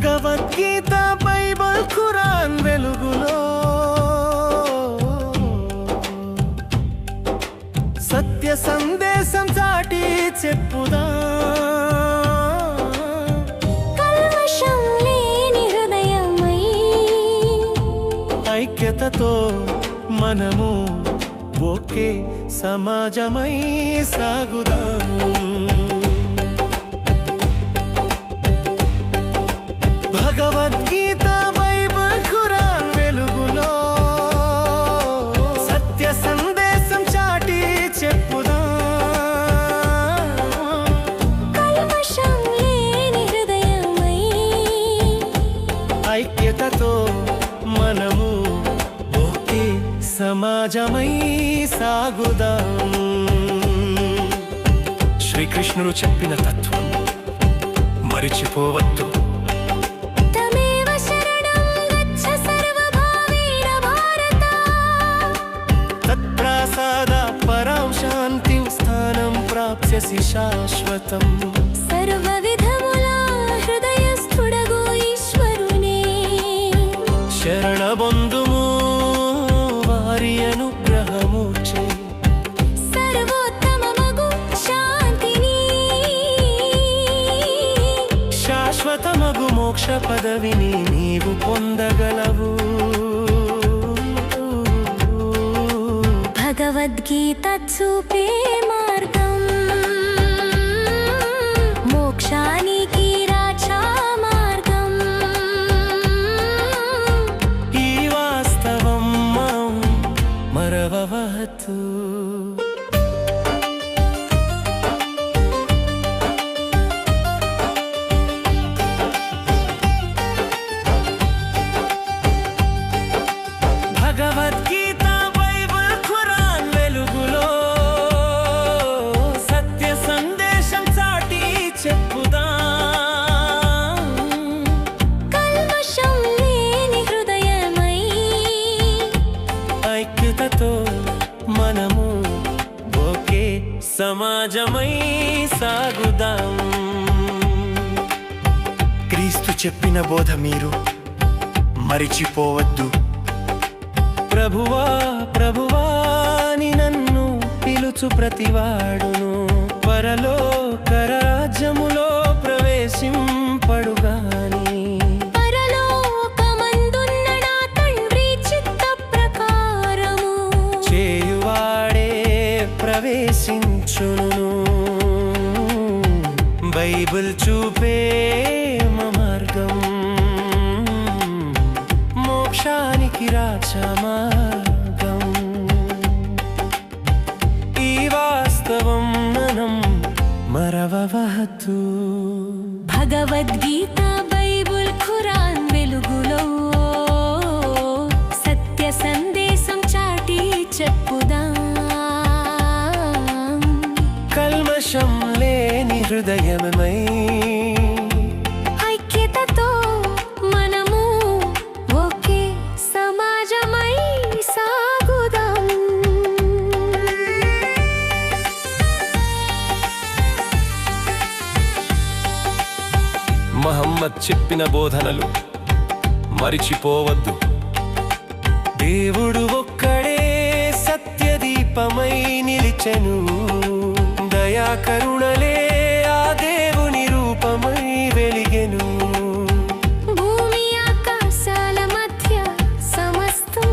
Bhagavad Gita Bible Quran వెలుగులో. సత్య సందేశం చాటి చెప్పుదా. ఐక్యతతో మనము ఒకే సమాజమై సాగుదాం. భగవద్గీత బైబిల్ ఖురాన్ వెలుగులో సత్య సందేశం చాటి చెప్పుదాం. ఐక్యతతో మనము ఒకే సమాజమై సాగుదాం. శ్రీకృష్ణుడు చెప్పిన తత్వం మరిచిపోవద్దు. ప్రాప్స్యసి శాశ్వతం. సర్వవిధముల హృదయస్థుడగు ఈశ్వరునే. శరణబొందుము వారి అనుగ్రహము చే సర్వోత్తమమగు శాంతిని. శాశ్వతమగు మోక్ష పదవిని నీవు పొందగలవు. భగవద్గీత చూపే సమాజమై సాగుదాం. క్రీస్తు చెప్పిన బోధ మీరు మరిచిపోవద్దు. ప్రభువా ప్రభువా అని నన్ను పిలుచు ప్రతివాడును బైబిల్ చూపే మార్గం. మోక్షానికి రాచ మార్గం. ఈ వాస్తవం మనం మరవవద్దు. భగవద్గీత బైబుల్ ఖురాన్ వెలుగులో సత్య సందేశం చాటి చెప్పుదాం. కల్మషం హృదయమై. ఐక్యతతో మనము ఒకే సమాజమై సాగుదాం. మహమ్మద్ చెప్పిన బోధనలు మరిచిపోవద్దు. దేవుడు ఒక్కడే సత్యదీపమై నిలిచెను. దయాకరుణలే ఆ దేవుని రూపమై వెలిగెను. భూమి ఆకాశాల మధ్య సమస్తం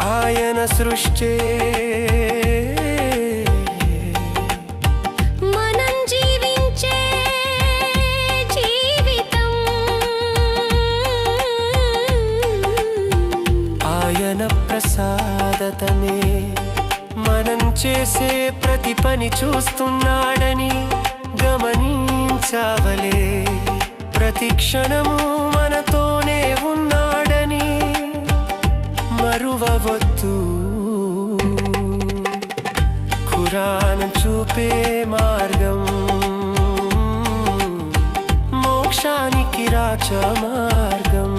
ఆయన సృష్టి. మనం జీవించే జీవితం. ఆయన ప్రసాదతమే మనం చేసే ప్రతి పని చూస్తున్నాడని గమనించవలే. ప్రతి క్షణము మనతోనే ఉన్నాడని మరువవద్దు. ఖురాన్ చూపే మార్గం మోక్షానికి రాచ మార్గం.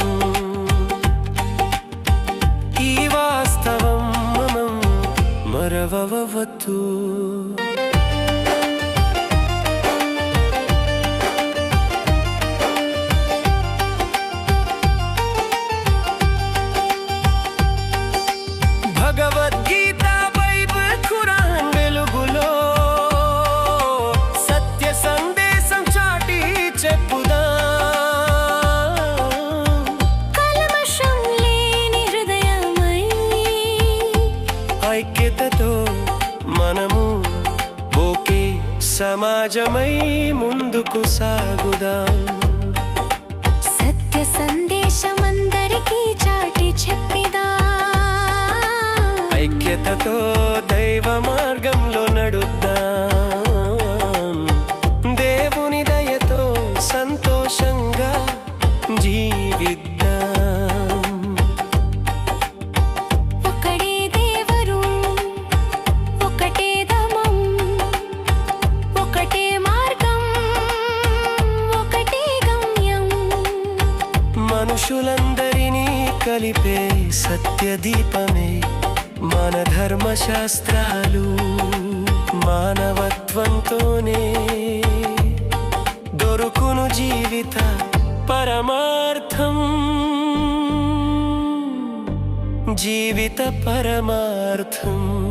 ఈ వాస్తవం మనం మరవవద్దు. సమాజమై ముందుకు సాగుదాం. సత్య సందేశమందరికీ చాటి చెప్పిదా. ఐక్యతతో దైవ మార్గంలో నడుద్దాం. మనుషులందరినీ కలిపే సత్యదీపమే మన ధర్మశాస్త్రాలు మానవత్వంతోనే. దొరుకును జీవిత పరమార్థం. జీవిత పరమార్థం.